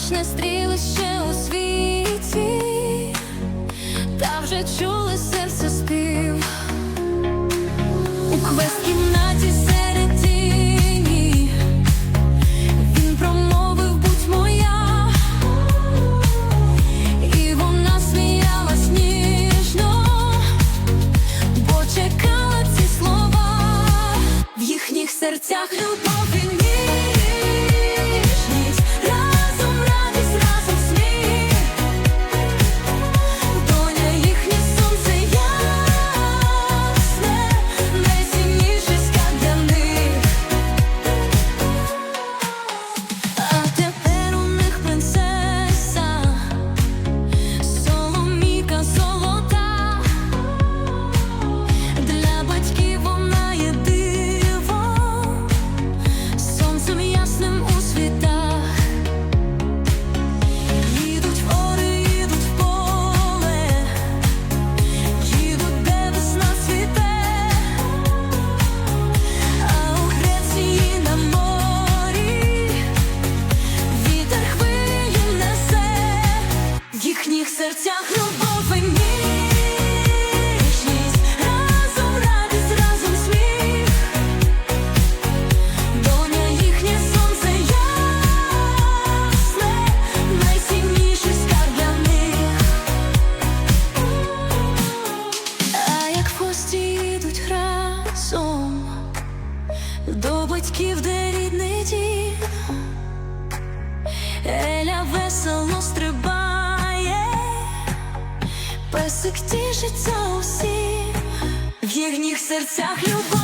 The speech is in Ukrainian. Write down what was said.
сонячне стрілище у світі, та вже чули серце спів. У квест-кімнаті серед тіні Він промовив будь моя, і вона сміялась ніжно, бо чекала ці слова. В їхніх серцях любов і ніжність, сонцем. До батьків, де рідний дім, Еля весело стрибає, песик тішиться усім, в їхніх серцях любов.